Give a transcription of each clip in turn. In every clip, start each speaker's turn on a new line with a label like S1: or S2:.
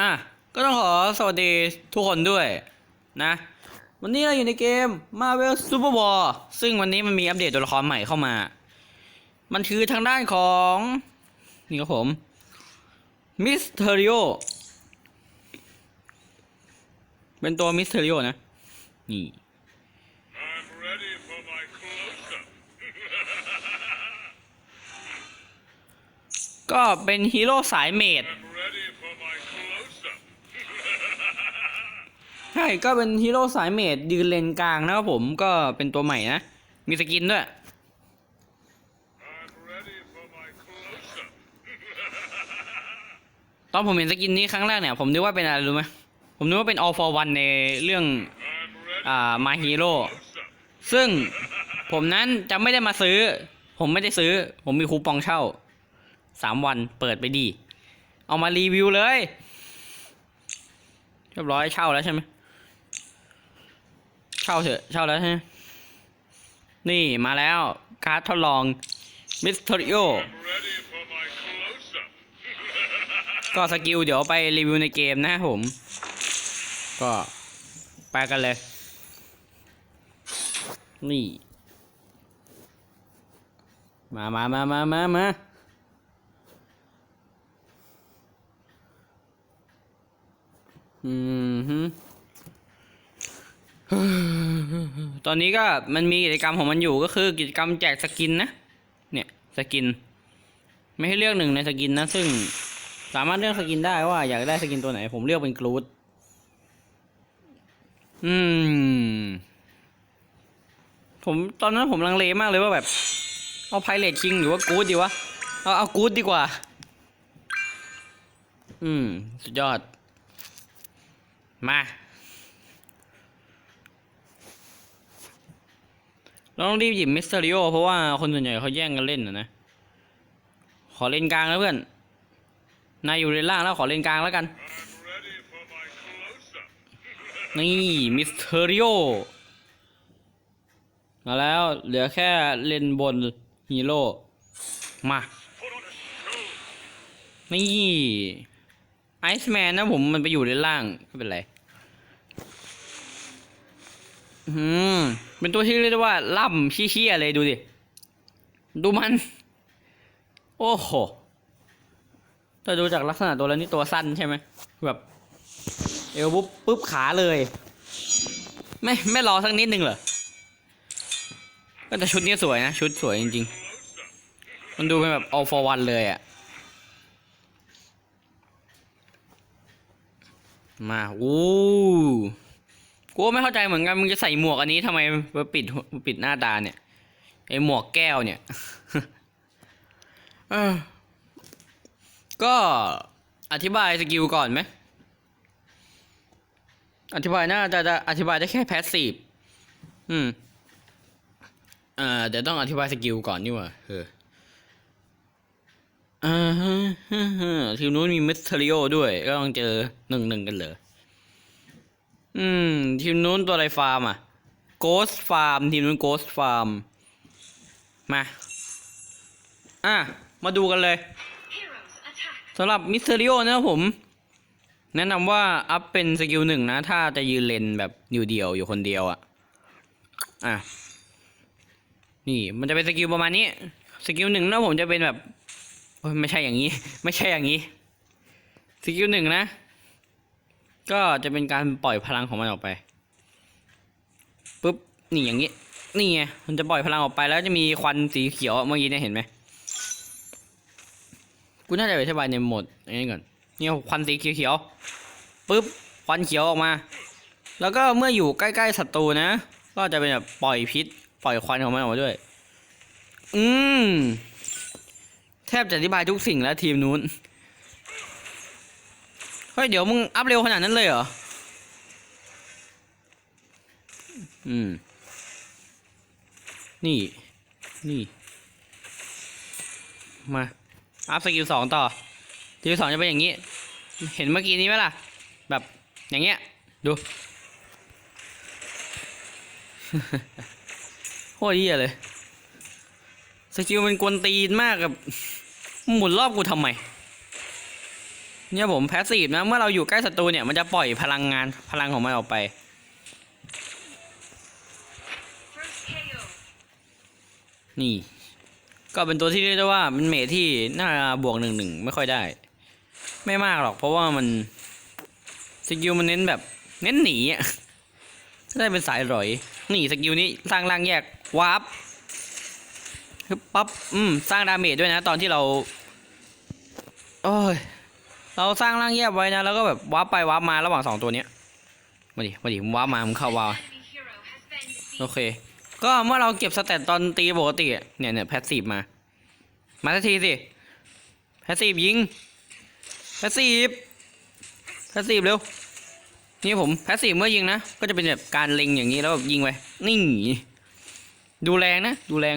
S1: อะ ก็ต้องขอสวัสดีทุกคนด้วยนะ วันนี้เราอยู่ในเกม Marvel Super War ซึ่งวันนี้มันมีอัปเดตตัวละครใหม่เข้ามา มันคือทางด้านของ นี่ครับผม Mysterio เป็นตัว Mysterio นะ นี่
S2: I'm ready for my close-up.
S1: ก็เป็นฮีโร่สายเมด ช่ก็เป็นฮีโร่สายเมดยืนเลนกลางนะครับผมก็เป็นตัวใหม่นะ มีสกินด้วย ตอนผมเห็นสกินนี้ครั้งแรกเนี่ย ผมนึกว่าเป็นอะไรรู้ไหมผมนึกว่าเป็น all for one ในเรื่องอ่า My hero ซึ่งผมนั้นจะไม่ได้มาซื้อ ผมไม่ได้ซื้อ ผมมีคูปองเช่าสามวันเปิดไปดี เอามารีวิวเลย เรียบร้อยเช่าแล้วใช่ไหม เช่าเถอะ เช่าแล้วใช่ไหมนี่มาแล้ว การ์ดทดลองมิสเตอริโอก็สกิลเดี๋ยวไปรีวิวในเกมนะผม ก็ไปกันเลย นี่ มามามามามามาอืมฮึ ตอนนี้ก็มันมีกิจกรรมของมันอยู่ก็คือกิจกรรมแจกสกินนะ เนี่ยสกิน ไม่ให้เลือกหนึ่งในสกินนะ ซึ่งสามารถเลือกสกินได้ว่าอยากได้สกินตัวไหน ผมเลือกเป็นกรูดอืม ผมตอนนั้นผมลังเลมากเลยว่าแบบ เอาไพเรตคิงหรือว่ากรูดดีวะ เอาเอากรูดดีกว่า อืม สุดยอด มา เราต้องรีบหยิบมิสเตอริโอเพราะว่าคนส่วนใหญ่เขาแย่งกันเล่นนะนะ ขอเล่นกลางแล้วเพื่อน นายอยู่เลนล่างแล้วขอเลนกลางแล้วกัน นี่มิสเตอริโอมาแล้วเหลือแค่เลนบนฮีโร่ มา นี่ไอซ์แมนนะผมมันไปอยู่เลนล่างไม่เป็นไร อืมเป็นตัวที่เรียกได้ว่าล่ำเชี่ยๆเลยดูดิ ดูมัน โอ้โหถ้าดูจากลักษณะตัวแล้วนี่ตัวสั้นใช่ไหมแบบเอวปุ๊บปุ๊บขาเลย ไม่ไม่รอสักนิดนึงเหรอก็แต่ชุดนี้สวยนะ ชุดสวยจริงๆ มันดูเป็นแบบ all for one เลยอะมา อู้ กูไม่เข้าใจเหมือนกันมึงจะใส่หมวกอันนี้ทำไมมาปิดปิดหน้าตาเนี่ยไอหมวกแก้วเนี่ยก็อธิบายสกิลก่อนไหมอธิบายน่าจะจะอธิบายได้แค่แพสซีฟอืมอ่อเดี๋ยวต้องอธิบายสกิลก่อนนี่ว่าเอออ่าฮะทีมนู้นมีมิสเทริโอด้วย ก็ต้องเจอหนึ่งหนึ่งกันเลยอื ม ทีมนู้นตัวอะไรฟาร์มอะ โกสฟาร์ม ทีมนู้นโกสฟาร์ม มา อะ มาดูกันเลยสำหรับมิสเทริโอนะผม แนะนำว่า อัพเป็นสกิลหนึ่งนะ ถ้าจะยืนเลนแบบอยู่เดียวอยู่คนเดียวอะ่ะ อะ นี่มันจะเป็นสกิลประมาณนี้ สกิลหนึ่งนะผมจะเป็นแบบโอ้ยไม่ใช่อย่างนี้ ไม่ใช่อย่างนี้ สกิลหนึ่งนะ ก็จะเป็นการปล่อยพลังของมันออกไปปุ๊บนี่อย่างนี้ นี่ไงมันจะปล่อยพลังออกไปแล้วจะมีควันสีเขียวเมื่อกี้เนี่ยเห็นไหมกูน่าจะอธิบายในโหมดอันนี้ก่อนเนี่ยควันสีเขียวๆปุ๊บควันเขียวออกมา แล้วก็เมื่ออยู่ใกล้ๆศัตรูนะ ก็จะเป็นแบบปล่อยพิษ ปล่อยควันของมันออกมาด้วย อืมแทบจะอธิบายทุกสิ่งแล้วทีมนู้น เฮ้ย เดี๋ยวมึงอัพเร็วขนาดนั้นเลยเหรอ อืม นี่ นี่ มา อัพสกิลสองต่อสกิลสองจะเป็นอย่างนี้ เห็นเมื่อกี้นี้ไหมล่ะ แบบอย่างเงี้ย ดู โคตรเหี้ยเลย สกิลมันกวนตีนมากกับ หมุนรอบกูทำไม เนี่ยผมแพสซีฟนะ เมื่อเราอยู่ใกล้ศัตรูเนี่ยมันจะปล่อยพลังงานพลังของมันออกไป นี่ ก็เป็นตัวที่เรียกได้ว่าเป็นเมทที่น่าบวกหนึ่งหนึ่งไม่ค่อยได้ ไม่มากหรอกเพราะว่ามันสกิลมันเน้นแบบเน้นหนีอะได้เป็นสายหรอยนี่สกิลนี้สร้างร่างแยกวาร์ปฮึบปั๊บอืมสร้างดาเมจด้วยนะ ตอนที่เรา โอ้ย เราสร้างร่างแยกไว้นะ แล้วก็แบบวาร์ปไปวาร์ปมาระหว่างสองตัวเนี้ยมาดิมาดิมึงวาร์ปมามึงเข้าวาร์ปโอเค ก็เมื่อเราเก็บสเตตตอนตีปกติเนี่ยเนี่ยแพสซีฟมา มาสักทีสิแพสซีฟยิงแพสซีฟแพสซีฟเร็วนี่ผมแพสซีฟเมื่อยิงนะก็จะเป็นแบบการเล็งอย่างนี้แล้วแบบยิงไปนี่ดูแรงนะ ดูแรง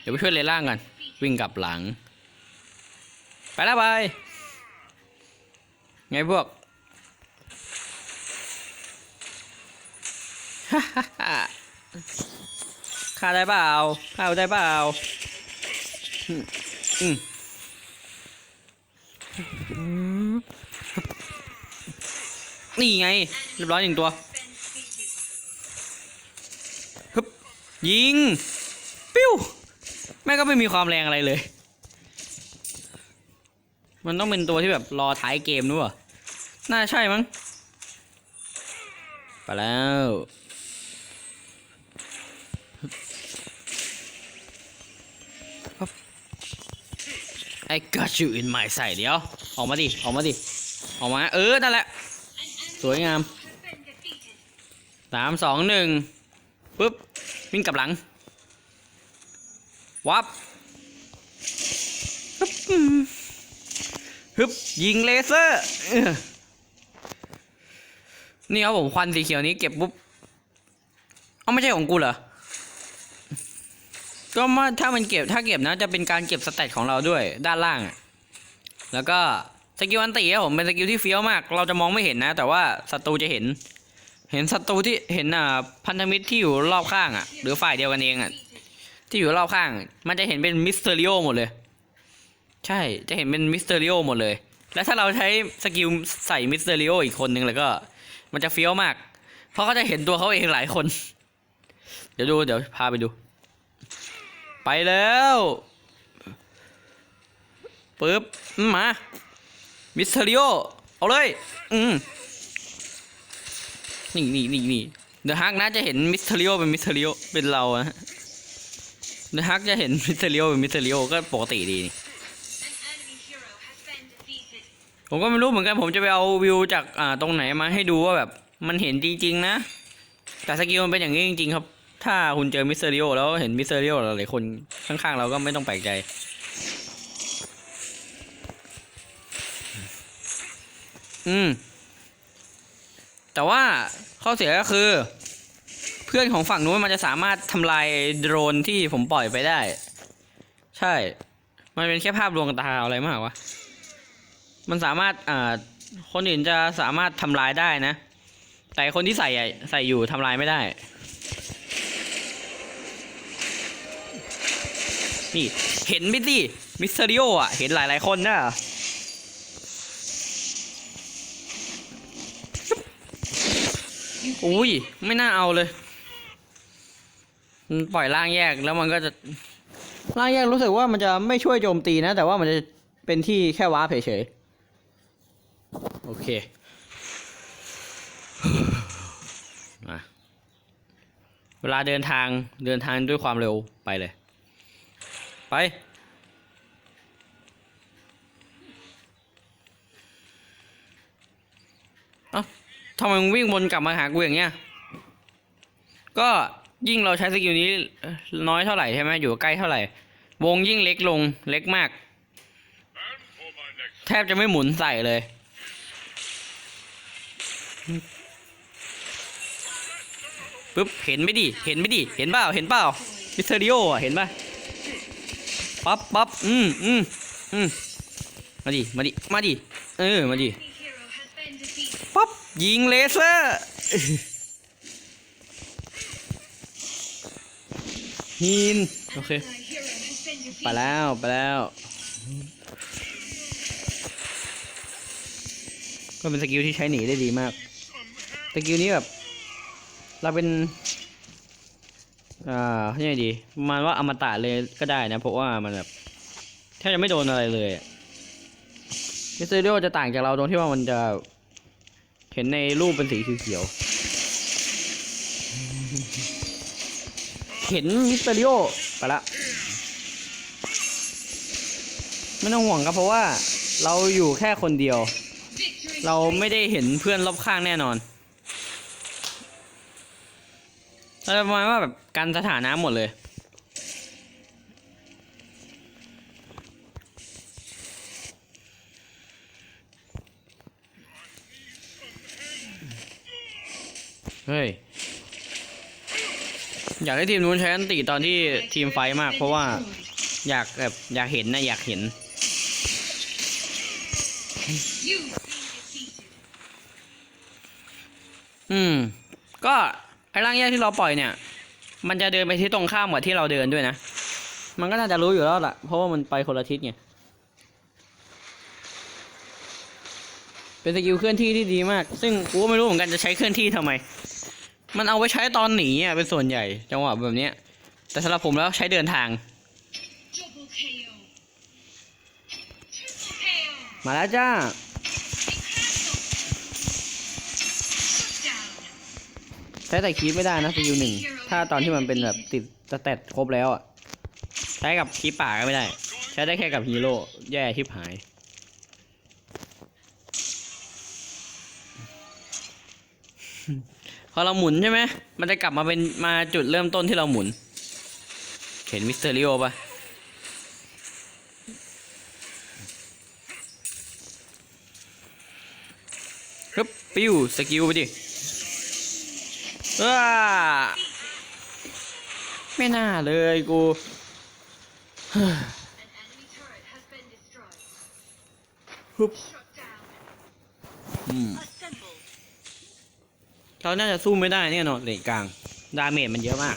S1: เดี๋ยวไปช่วยเลล่างกัน วิ่งกลับหลัง ไปแล้วบายไงพวกฆ่าได้เปล่าฆ่าได้เปล่าอืมนี่ไงเรียบร้อยหนึ่งตัวฮึบยิง ปิ้ว แม่ก็ไม่มีความแรงอะไรเลย มันต้องเป็นตัวที่แบบรอท้ายเกมนู้วะน่าใช่มั้ง ไปแล้ว I got you in my sight เดี๋ยว ออกมาดิ ออกมาดิ ออกมา เออ นั่นแหละ สวยงามสามสองหนึ่งปุ๊บ วิ่งกลับหลัง วับ ฮึบยิงเลเซอร์นี่ครับผมควันสีเขียวนี้เก็บปุ๊บเอาไม่ใช่ของกูเหรอ ก็มาถ้ามันเก็บถ้าเก็บนะจะเป็นการเก็บสเตตของเราด้วยด้านล่าง แล้วก็สกิลอันตีครับผมเป็นสกิลที่เฟี้ยวมาก เราจะมองไม่เห็นนะ แต่ว่าศัตรูจะเห็น เห็นศัตรูที่เห็นอ่าพันธมิตรที่อยู่รอบข้างอะ หรือฝ่ายเดียวกันเองอะที่อยู่รอบข้าง มันจะเห็นเป็นมิสเตอริโอหมดเลย ใช่จะเห็นเป็นมิสเตอริโอหมดเลย แล้วถ้าเราใช้สกิลใส่มิสเตอริโออีกคนนึงแล้วก็ มันจะเฟี้ยวมาก เพราะเขาจะเห็นตัวเขาเองหลายคน เดี๋ยวดูเดี๋ยวพาไปดู ไปแล้วปึ๊บมามิสเตอริโอเอาเลย อืมนี่นี่นี่นี่เดอะฮักนะจะเห็นมิสเทอริโอเป็นมิสเทอริโอเป็นเราอะเดอะฮักจะเห็นมิสเทอริโอเป็นมิสเทอริโอก็ปกติดีนี่ ผมก็ไม่รู้เหมือนกันผมจะไปเอาวิวจากอ่าตรงไหนมาให้ดูว่าแบบมันเห็นจริงๆนะ แต่สกิลมันเป็นอย่างนี้จริงๆครับ ถ้าคุณเจอมิสเทอริโอแล้วเห็นมิสเทอริโอหลายๆคนข้างๆเราก็ไม่ต้องแปลกใจ อืม แต่ว่าข้อเสียก็คือ เพื่อนของฝั่งนู้นมันจะสามารถทำลายโดรนที่ผมปล่อยไปได้ ใช่ มันเป็นแค่ภาพลวงตาอะไรมากวะ มันสามารถอ่าคนอื่นจะสามารถทำลายได้นะ แต่คนที่ใส่ใส่อยู่ทำลายไม่ได้ นี่เห็นไหมสิมิสเตอริโออะ เห็นหลายๆคนนะอุ้ย ไม่น่าเอาเลย มันปล่อยร่างแยกแล้วมันก็จะร่างแยกรู้สึกว่ามันจะไม่ช่วยโจมตีนะ แต่ว่ามันจะเป็นที่แค่วาเฉยๆ โอเค มาเวลาเดินทางเดินทางด้วยความเร็วไปเลย ไปเอ้าทำไมมึงวิ่งวนกลับมาหากูอย่างเงี้ย ก็ยิ่งเราใช้สกิลนี้น้อยเท่าไหร่ใช่ไหมอยู่ใกล้เท่าไหร่ วงยิ่งเล็กลงเล็กมาก แทบจะไม่หมุนใส่เลย ปึ๊บเห็นไหมดิเห็นไหมดิเห็นเปล่าเห็นเปล่ามิสเตอริโออะเห็นป่ะปั๊บปั๊บอืมอืมอืมมาดิมาดิมาดิเออมาดิปั๊บยิงเลเซอร์หินโอเคไปแล้วไปแล้วก็เป็นสกิลที่ใช้หนีได้ดีมาก สกิลนี้แบบ เราเป็น อ่าเขาเรียกไงดีประมาณว่าอมตะเลยก็ได้นะ เพราะว่ามันแบบแทบจะไม่โดนอะไรเลยมิสเตอริโอจะต่างจากเราตรงที่ว่ามันจะเห็นในรูปเป็นสีเขียว เห็นมิสเตอริโอไปละไม่ต้องห่วงครับเพราะว่าเราอยู่แค่คนเดียว เราไม่ได้เห็นเพื่อนรอบข้างแน่นอน เราจะประมาณว่าแบบการสถานะหมดเลย เฮ้ย อยากให้ทีมนู้นใช้อันติตอนที่ทีมไฟท์มาก เพราะว่าอยากแบบอยากเห็นนะอยากเห็น ยกที่เราปล่อยเนี่ย มันจะเดินไปที่ตรงข้ามกับที่เราเดินด้วยนะ มันก็น่าจะรู้อยู่แล้วล่ะ เพราะว่ามันไปคนละทิศไง เป็นสกิลเคลื่อนที่ที่ดีมาก ซึ่งกูก็ไม่รู้เหมือนกันจะใช้เคลื่อนที่ทำไม มันเอาไว้ใช้ตอนหนีอะเป็นส่วนใหญ่จังหวะแบบเนี้ย แต่สำหรับผมแล้วใช้เดินทาง มาแล้วจ้า ใช้แต่คีบไม่ได้นะสกิลหนึ่งถ้าตอนที่มันเป็นแบบติดสเตตครบแล้วอะใช้กับคีบป่าก็ไม่ได้ ใช้ได้แค่กับฮีโร่แย่ทิบหาย พอเราหมุนใช่ไหมมันจะกลับมาเป็นมาจุดเริ่มต้นที่เราหมุน เห็นมิสเตอริโอปะครับปิ้วสกิลไปดิ ว้าไม่น่าเลยกู
S3: An enemy turret has been destroyed.
S1: Hup.
S3: Shut down.
S1: อืมเราน่าจะสู้ไม่ได้เนี่ยนอนเลนกลาง ดาเมจมันเยอะมาก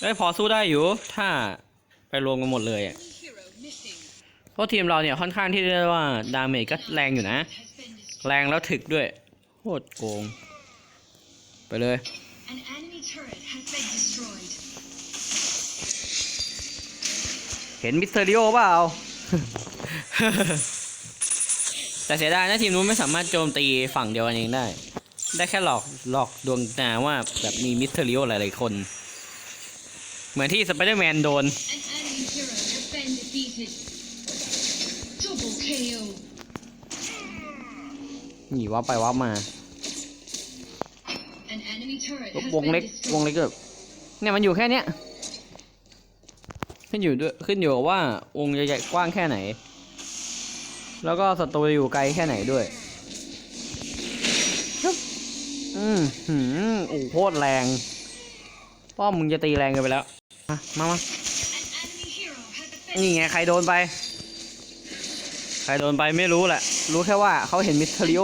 S1: เอ้ยพอสู้ได้อยู่ ถ้าไปรวมกันหมดเลยเพราะทีมเราเนี่ยค่อนข้างที่จะเรียกว่า ดาเมจก็แรงอยู่นะ แรงแล้วถึกด้วย โคตรโกง ไปเลย
S3: An enemy turret has been destroyed.
S1: เห็นมิสเตอริโอเปล่า แต่เสียดายนะทีมนู้นไม่สามารถโจมตีฝั่งเดียวกันเองได้ ได้แค่หลอกหลอกดวงตาว่าแบบมีมิสเตอริโอหลายๆคน เหมือนที่สไปเดอร์แมนโดน
S3: An enemy hero has been defeated. Double KO.
S1: หนีว่าไปว่ามา
S3: An enemy turret
S1: ว
S3: has
S1: ง
S3: been
S1: เล็กวง
S3: destroyed.
S1: เล็กแบบเนี่ยมันอยู่แค่เนี้ยขึ้นอยู่ด้วยขึ้นอยู่กับว่าวงใหญ่ๆกว้างแค่ไหน แล้วก็ศัตรูอยู่ไกลแค่ไหนด้วยฮึบอืมหืมโอ้โหโคตรแรงป้อมมึงจะตีแรงเกันไปแล้วมามามา
S3: An enemy hero has been
S1: นี่ไงใครโดนไป ใครโดนไปไม่รู้แหละ รู้แค่ว่าเขาเห็นมิสเทอริโอ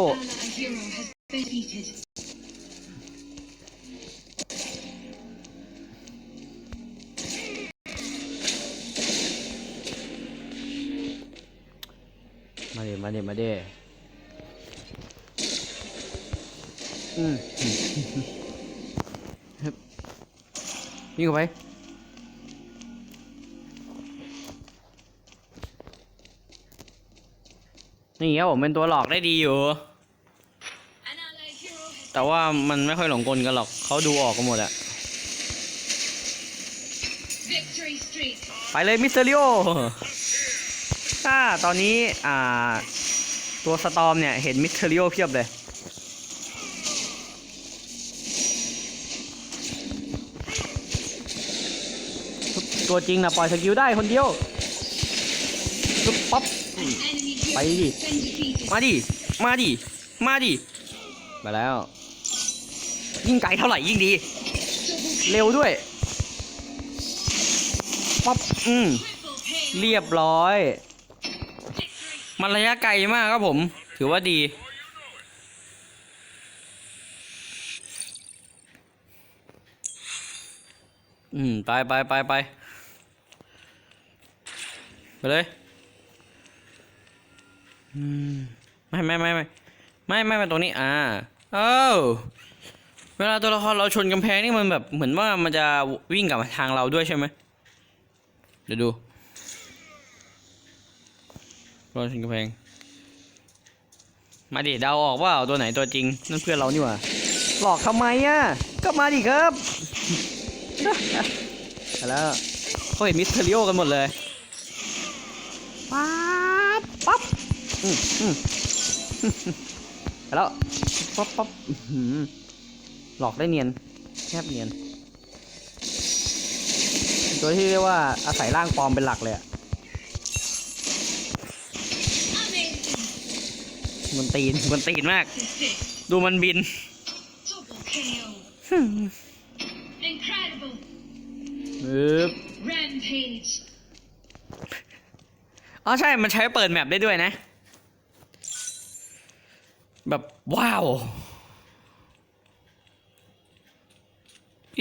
S3: An ally hero has been defeated.
S1: มาเดมาเดมาเดอืมอืมฮึบวิ่งเข้าไปนี่ครับผมเป็นตัวหลอกได้ดีอยู่
S3: An ally hero has
S1: แต่ว่ามันไม่ค่อยหลงกลกันหรอก เขาดูออกกันหมดอะ
S3: victory streak.
S1: ไปเลยมิสเตอริโอ ถ้าตอนนี้อ่าตัวสตอมเนี่ย เห็นมิสเตอริโอเพียบเลย ตัวจริงนะปล่อยสกิลได้คนเดียวปึ๊บป๊อป
S3: An enemy hero
S1: Bye.
S3: has been defeated.
S1: มาดิ มาดิ มาดิ มาแล้ว ยิ่งไกลเท่าไหร่ยิ่งดี เร็วด้วย ป๊อป อืม เรียบร้อย มันระยะไกลมากครับผม ถือว่าดีอืมไปไปไปไปไปเลยอืมไม่ไม่ไม่ไม่ไม่ไม่ไม่ตรงนี้อ่าเออเวลาตัวละครเราชนกำแพงนี่มันแบบเหมือนว่ามันจะวิ่งกลับมาทางเราด้วยใช่ไหมเดี๋ยวดู ราชนกำแพง มาดิเดาออกว่าตัวไหนตัวจริง นั่นเพื่อนเรานี่หว่า หลอกทำไมอะ ก็มาดิครับ แล้วเขาเห็นมิสเทอริโอกันหมดเลยป๊าบปั๊บอืมอืมแล้วปั๊บปั๊บอื้อหือหลอกได้เนียนแคบเนียนตัวที่เรียกว่าอาศัยร่างปลอมเป็นหลักเลยอะ
S3: Amazing.
S1: มันตีนมันตีนมาก
S3: Assist.
S1: ดูมันบิน
S3: Double KO. Incredible.
S1: ปึ๊บ
S3: Rampage.
S1: อ๋อใช่ มันใช้เปิดแมปได้ด้วยนะ แบบ ว้าว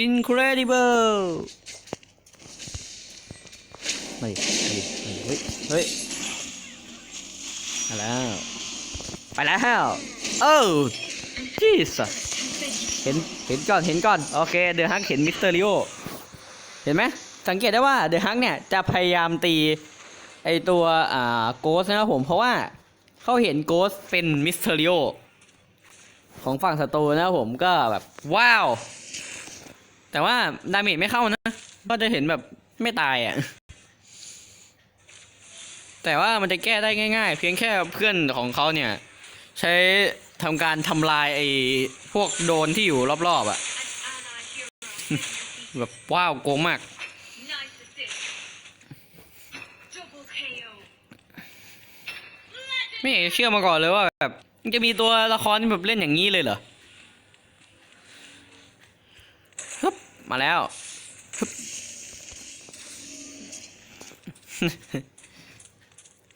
S1: incredible มาดิมาดิมาดิเฮ้ยเฮ้ยมาแล้ว ไปแล้วโอ้ Jesus
S3: Has been
S1: เห็นเห็นก่อนเห็นก่อนโอเคเดอะฮักเห็นมิสเตอริโอเห็นไหมสังเกตได้ว่าเดอะฮักเนี่ยจะพยายามตีไอตัวอ่าโกสนะครับผมเพราะว่าเขาเห็นโกสเป็นมิสเตอริโอของฝั่งศัตรูนะครับผมก็แบบว้าว แต่ว่าดาเมจไม่เข้านะ ก็จะเห็นแบบไม่ตายอะแต่ว่ามันจะแก้ได้ง่าย ๆ เพียงแค่เพื่อนของเขาเนี่ย ใช้ทำการทำลายไอ้พวกโดนที่อยู่รอบๆอะ่ะ แบบว้าวโกงมาก ไม่อยากจะเชื่อมาก่อนเลยว่าแบบมันจะมีตัวละครที่แบบเล่นอย่างนี้เลยเหรอฮึบมาแล้วฮึบ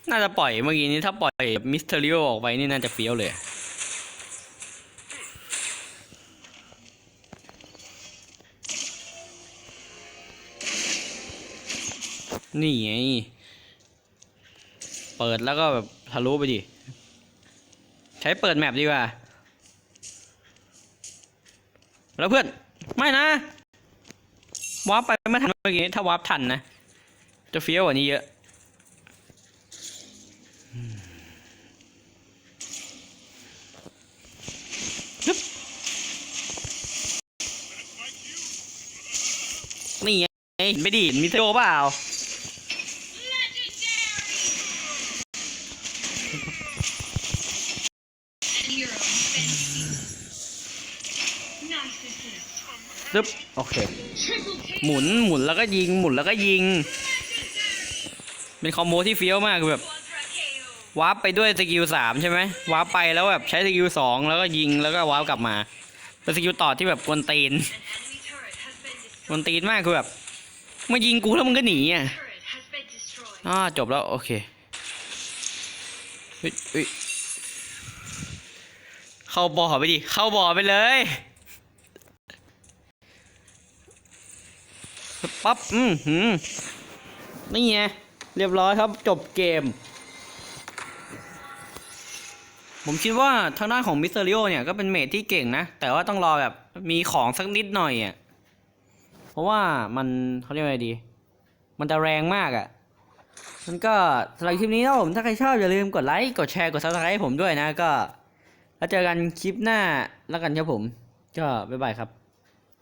S1: น่าจะปล่อยเมื่อกี้นี้ถ้าปล่อยมิสเตอริโอออกไปนี่น่าจะเฟี้ยวเลยนี่ไง เปิดแล้วก็แบบทะลุไปดิ ใช้เปิดแมปดีกว่า แล้วเพื่อน ไม่นะวาร์ปไปไม่ทันเมื่อกี้ ถ้าวาร์ปทันนะ จะเฟี้ยวกว่านี้เยอะ ไงเห็นไม่ดีเห็นมิเตโอเปล่า
S3: And hero has been defeated. Nice assist.
S1: ซึบโอเค
S3: Triple KO.
S1: หมุนหมุนแล้วก็ยิง หมุนแล้วก็ยิง เป็นคอมโบที่เฟี้ยวมากคือแบบ
S3: Quadra KO.
S1: วาร์ปไปด้วยสกิลสามใช่ไหมวาร์ปไปแล้วแบบใช้สกิลสองแล้วก็ยิงแล้วก็วาร์ปกลับมา เป็นสกิลต่อที่แบบกวนตีน
S3: An enemy turret has been
S1: ก
S3: destroyed.
S1: วนตีนมากคือแบบ มายิงกูแล้วมึงก็หนีอะ
S3: Turret has been destroyed.
S1: อ่าจบแล้ว โอเคเฮ้ยเฮ้ยเข้าบ่อไปดิ เข้าบ่อไปเลยปั๊บ อืมหืมนี่ไง เรียบร้อยครับ จบเกม ผมคิดว่าทางด้านของมิสเตอริโอเนี่ย ก็เป็นเมทที่เก่งนะ แต่ว่าต้องรอแบบมีของสักนิดหน่อยอะเพ ราะว่ามันเขาเรียกว่าไงดี มันจะแรงมากอะมันก็สำหรับคลิปนี้นะผมถ้าใครชอบอย่าลืมกดไลค์กดแชร์กด subscribe ให้ผมด้วยนะก็ แล้วเจอกันคลิปหน้าแล้วกันครับผม ก็บ๊ายบายครับ